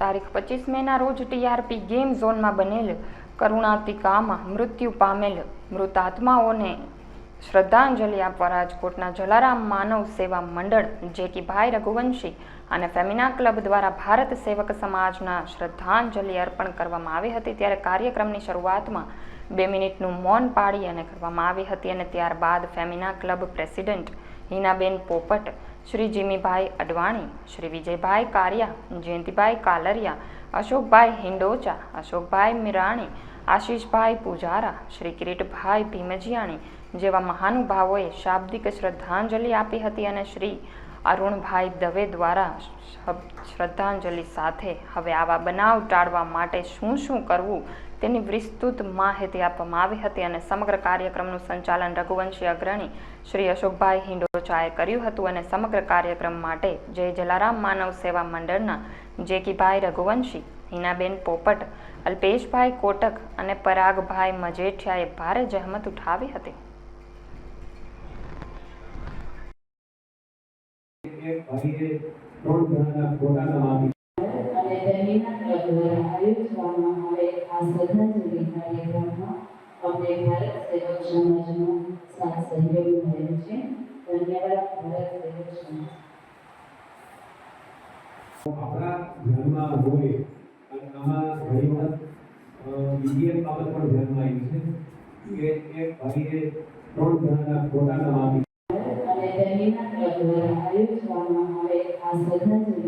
તારીખ પચીસ મેના રોજ ટીઆરપી ગેમ ઝોનમાં બનેલ કરુણાતિકામાં મૃત્યુ પામેલ મૃતાત્માઓને શ્રદ્ધાંજલિ આપવા રાજકોટના જલારામ માનવ સેવા મંડળ જેકીભાઈ રઘુવંશી અને ફેમિના ક્લબ દ્વારા ભારત સેવક સમાજના શ્રદ્ધાંજલિ અર્પણ કરવામાં આવી હતી. ત્યારે કાર્યક્રમની શરૂઆતમાં બે મિનિટનું મૌન પાડી અને કરવામાં આવી હતી અને ત્યારબાદ ફેમિના ક્લબ પ્રેસિડેન્ટ હિનાબેન પોપટ શ્રી જીમીભાઈ અડવાણી, શ્રી વિજયભાઈ કારિયા, જયંતિભાઈ કાલરિયા, અશોકભાઈ હિંડોચા, અશોકભાઈ મિરાણી, આશીષભાઈ પૂજારા, શ્રી કિરીટભાઈ ભીમજીયાણી જેવા મહાનુભાવોએ શાબ્દિક શ્રદ્ધાંજલિ આપી હતી અને શ્રી અરુણભાઈ દવે દ્વારા શ્રદ્ધાંજલિ સાથે હવે આવા બનાવ ટાળવા માટે શું શું કરવું તેની વિસ્તૃત માહિતી આપવામાં આવી હતી અને સમગ્ર કાર્યક્રમનું સંચાલન રઘુવંશી અગ્રણી શ્રી અશોકભાઈ હિંડોચાએ કર્યું હતું અને સમગ્ર કાર્યક્રમ માટે જય જલારામ માનવ સેવા મંડળના જેકીભાઈ રઘુવંશી, હિનાબેન પોપટ, અલ્પેશભાઈ કોટક અને પરાગભાઈ મજેઠિયાએ ભારે જહેમત ઉઠાવી હતી. એક ત્રણ જણાના ફોટાના આપી તેમીના ક્લબ દ્વારા આયોજવામાં આવેલ આ શ્રદ્ધાંજલિ કાર્યક્રમમાં અમને ભારત સેવક સમાજનો સાથ સહયોગ મળેલ છે. ધન્યવાદ ભારત સેવક સમાજ. આપણા ધ્યાનમાં હોય અને આમાં ઘણી બીજી એક બાબત પણ ધ્યાનમાં આવી છે કે એક ભાઈએ ત્રણ જણાના ફોટાના આપી અને ક્લબ દ્વારા આયોજવામાં આવેલ આ શ્રદ્ધાંજલિ